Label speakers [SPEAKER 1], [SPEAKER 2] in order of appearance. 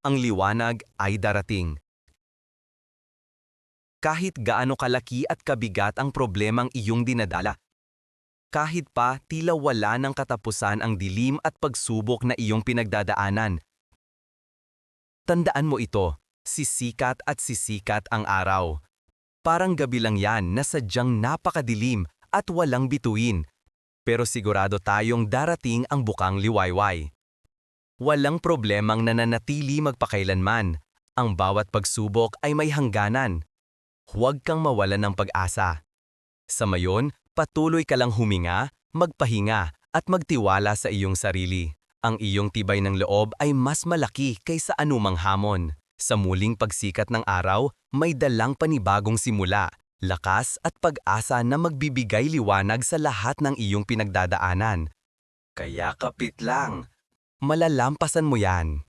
[SPEAKER 1] ang liwanag ay darating. Kahit gaano kalaki at kabigat ang problemang iyong dinadala. Kahit pa tila wala ng katapusan ang dilim at pagsubok na iyong pinagdadaanan. Tandaan mo ito, sisikat at sisikat ang araw. Parang gabi lang yan na sadyang napakadilim at walang bituin. Pero sigurado tayong darating ang bukang liwayway. Walang problemang nananatili magpakailanman. Ang bawat pagsubok ay may hangganan. Huwag kang mawalan ng pag-asa. Sa mayon, patuloy ka lang huminga, magpahinga, at magtiwala sa iyong sarili. Ang iyong tibay ng loob ay mas malaki kaysa anumang hamon. Sa muling pagsikat ng araw, may dalang panibagong simula, lakas at pag-asa na magbibigay liwanag sa lahat ng iyong pinagdadaanan. Kaya kapit lang. Malalampasan mo yan.